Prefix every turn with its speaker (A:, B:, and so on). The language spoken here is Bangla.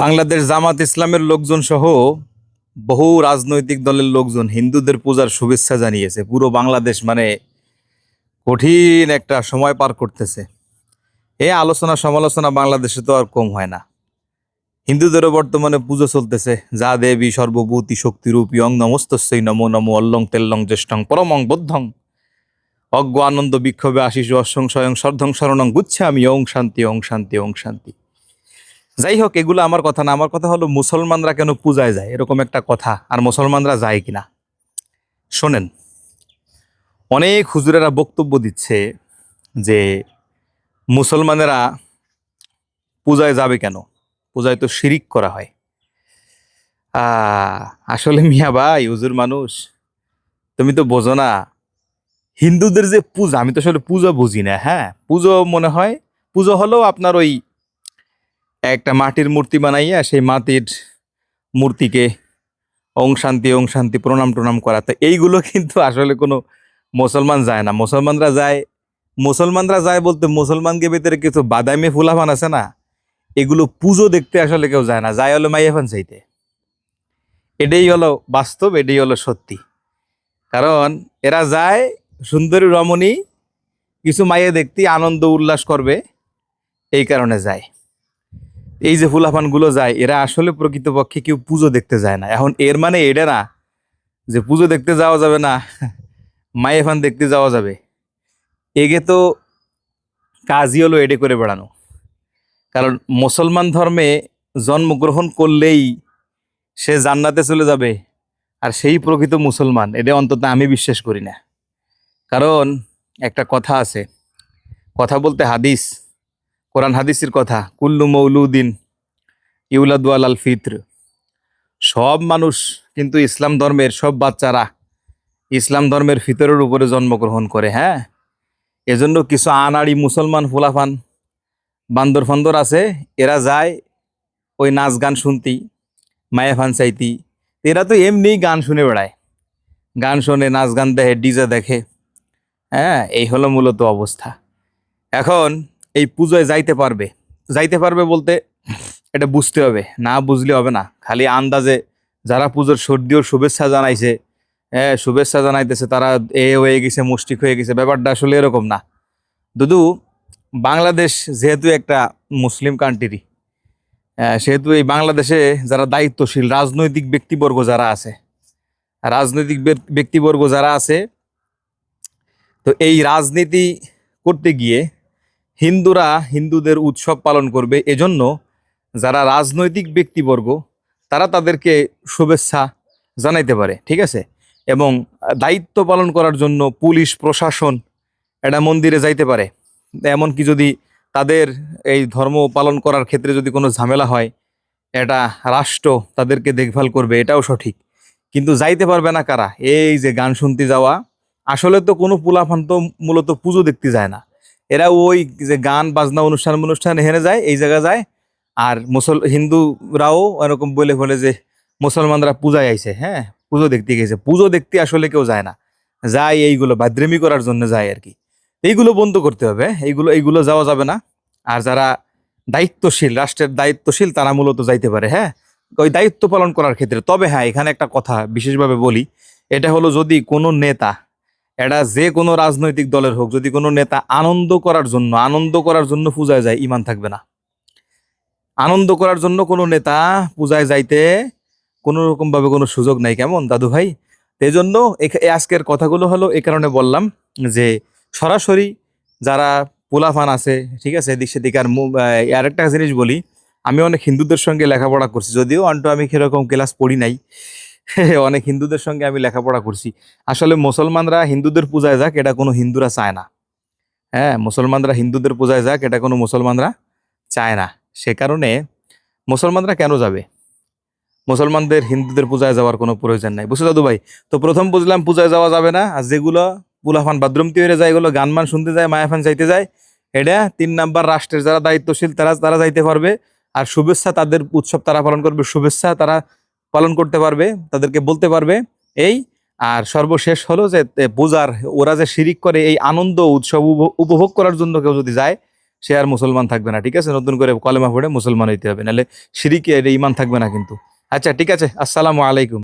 A: বাংলাদেশ জামাত ইসলামের লোকজন সহ বহু রাজনৈতিক দলের লোকজন হিন্দুদের পূজার শুভেচ্ছা জানিয়েছে। পুরো বাংলাদেশ মানে কঠিন একটা সময় পার করতেছে। এ আলোচনা সমালোচনা বাংলাদেশে তো আর কম হয় না। হিন্দুদেরও বর্তমানে পুজো চলতেছে। যা দেবী, সর্বভূতি, শক্তিরূপী, অং নমস্তস্যই নমো নমো, অল্লং তেল্লং, জ্যেষ্ঠং পরমং, বদ্ধং। অজ্ঞ, আনন্দ, বিক্ষোভে, আশিস স্বয়ং সর্ধং, শরণং গুচ্ছে আমি ওং শান্তি ওং শান্তি ওং শান্তি। যাই হোক এগুলো আমার কথা না, আমার কথা হলো মুসলমানরা কেন পূজায় যায়? এরকম একটা কথা। আর মুসলমানরা যায় কিনা? শোনেন, অনেক হুজুরেরা বক্তব্য দিচ্ছে যে মুসলমানেরা পূজায় যাবে কেন? পূজায় তো শিরিক করা হয়। আসলে মিয়া ভাই, হুজুর মানুষ, তুমি তো বোঝো না, হিন্দুদের যে পূজা, আমি তো আসলে পূজা বুঝি না হ্যাঁ? পুজো মনে হয়, পুজো হলো আপনার ওই একটা মাটির মূর্তি বানাইয়া সেই মাটির মূর্তিকে ওং শান্তি ওং শান্তি প্রণাম, টনাম করা। তো এইগুলো কিন্তু আসলে কোনো মুসলমান যায় না। মুসলমানরা যায় মুসলমানরা যায় বলতে মুসলমানকে ভিতরে কিছু বাদামি ফুলাফান আছে না, এগুলো পুজো দেখতে আসলে কেউ যায় না। যায় হলো মাইয়াফান চাইতে এটাই হলো বাস্তব, এটাই হলো সত্যি। কারণ এরা যায় সুন্দরী রমণী, কিছু মাইয়ে দেখতে আনন্দ, উল্লাস করবে, এই কারণে যায়। এই যে ফুলাফানগুলো যায়, এরা আসলে প্রকৃতপক্ষে কেউ পুজো দেখতে যায় না। এখন এর মানে এটা না, যে পুজো দেখতে যাওয়া যাবে না মায়েফান দেখতে যাওয়া যাবে। এগে তো কাজই হলো এডে করে বেড়ানো। কারণ মুসলমান ধর্মে জন্মগ্রহণ করলেই সে জান্নাতে চলে যাবে, আর সেই প্রকৃত মুসলমান এটা অন্তত আমি বিশ্বাস করি না। কারণ একটা কথা আছে, কথা বলতে হাদিস কোরআন হাদিসের কথা, কুল্লু মৌলুদ্দিন ইউলাদু আল ফিত্র। সব মানুষ কিন্তু ইসলাম ধর্মের সব বাচ্চারা ইসলাম ধর্মের ফিতরের উপরে জন্মগ্রহণ করে হ্যাঁ? এজন্য কিছু আনাড়ি মুসলমান ফুলাফান, বান্দর ফান্দর আছে, এরা যায় ওই নাচ গান শুনতি, মায়া ফান চাইতি। এরা তো এমনি গান শুনে বেড়ায়। গান শোনে, নাচ গান দেখে, ডিজে দেখে হ্যাঁ? এই হলো মূলত অবস্থা। এখন এই পুজোয় যাইতে পারবে। যাইতে পারবে বলতে এটা বুঝতে হবে, না বুঝলে হবে না। খালি আন্দাজে যারা পুজোর সর্দিও শুভেচ্ছা জানাইছে হ্যাঁ শুভেচ্ছা জানাইতেছে, তারা এ হয়ে গেছে, মুষ্টিক হয়ে গেছে, ব্যাপারটা আসলে এরকম না। দুদু, বাংলাদেশ যেহেতু একটা মুসলিম কান্ট্রি সেহেতু এই বাংলাদেশে যারা দায়িত্বশীল, রাজনৈতিক ব্যক্তিবর্গ যারা আছে, রাজনৈতিক ব্যক- ব্যক্তিবর্গ যারা আছে, তো এই রাজনীতি করতে গিয়ে হিন্দুরা হিন্দুদের উৎসব পালন করবে। এজন্য যারা রাজনৈতিক ব্যক্তিবর্গ, তারা তাদেরকে শুভেচ্ছা জানাইতে পারে, ঠিক আছে? এবং দায়িত্ব পালন করার জন্য পুলিশ, প্রশাসন এটা মন্দিরে যাইতে পারে। এমনকি যদি তাদের এই ধর্ম পালন করার ক্ষেত্রে যদি কোনো ঝামেলা হয়, এটা রাষ্ট্র তাদেরকে দেখভাল করবে, এটাও সঠিক। কিন্তু যাইতে পারবে না কারা? এই যে গান শুনতে যাওয়া, আসলে তো কোনো পুলাফান তো মূলত পুজো দেখতে যায় না। এরা ওই যে গান, বাজনা অনুষ্ঠান অনুষ্ঠান হেনে যায়, এই জায়গা যায়। আর মুসল, হিন্দুরাও এরকম বলে বলে যে মুসলমানরা পূজায় আইছে হ্যাঁ? পুজো দেখতে গেছে। পুজো দেখতে আসলে কেউ যায় না। যায় এইগুলো, বাদ্রেমি করার জন্য যায় আর কি। এইগুলো বন্ধ করতে হবে, এইগুলো এইগুলো যাওয়া যাবে না। আর যারা দায়িত্বশীল, রাষ্ট্রের দায়িত্বশীল, তারা মূলত যাইতে পারে হ্যাঁ? ওই দায়িত্ব পালন করার ক্ষেত্রে। তবে হ্যাঁ এখানে একটা কথা বিশেষভাবে বলি। এটা হলো যদি কোনো নেতা এটা যে কোনো রাজনৈতিক দলের হোক যদি কোনো নেতা আনন্দ করার জন্য আনন্দ করার জন্য পূজায় যায় ইমান থাকবে না। আনন্দ করার জন্য কোনো নেতা পূজায় যাইতে কোনো রকম ভাবে কোনো সুযোগ নাই। কেমন দাদু ভাই? এই জন্য আজকের কথাগুলো হলো এই কারণে বললাম যে সরাসরি যারা পোলাফান আছে ঠিক আছে এদিক সেদিক আর মু- আহ, আর একটা জিনিস বলি আমি অনেক হিন্দুদের সঙ্গে লেখাপড়া করছি যদিও আন্টু আমি সেরকম ক্লাস পড়ি নাই। অনেক হিন্দুদের সঙ্গে আমি লেখাপড়া করছি। আসলে মুসলমানরা হিন্দুদের পূজায় যাক, এটা কোনো হিন্দুরা চায় না। হ্যাঁ মুসলমানরা হিন্দুদের পূজায় যাক, এটা কোনো মুসলমানরা চায় না। সে কারণে মুসলমানরা কেন যাবে? মুসলমানদের হিন্দুদের পূজায় যাওয়ার কোনো প্রয়োজন নাই। বুঝছ দাদু ভাই তো প্রথম বুঝলাম পূজায় যাওয়া যাবে না, আর যেগুলো পুলাফান বাথরুম তৈরি যায়, এগুলো গানমান শুনতে যায়, মায়াফান যাইতে যায়, এটা তিন নাম্বার রাষ্ট্রের যারা দায়িত্বশীল, তারা তারা যাইতে পারবে। আর শুভেচ্ছা তাদের, উৎসব তারা পালন করবে। শুভেচ্ছা তারা পালন করতে পারবে, তাদেরকে বলতে পারবে এই। আর সর্বশেষ হলো যে পূজার, ওরা যে শিরিক করে এই আনন্দ উৎসব উপ- উপভোগ করার জন্য কেউ যদি যায়, সে আর মুসলমান থাকবে না, ঠিক আছে? নতুন করে কলেমা পড়ে মুসলমান হইতে হবে, নাহলে শিরিকে ইমান থাকবে না কিন্তু। আচ্ছা ঠিক আছে, আসসালামু আলাইকুম।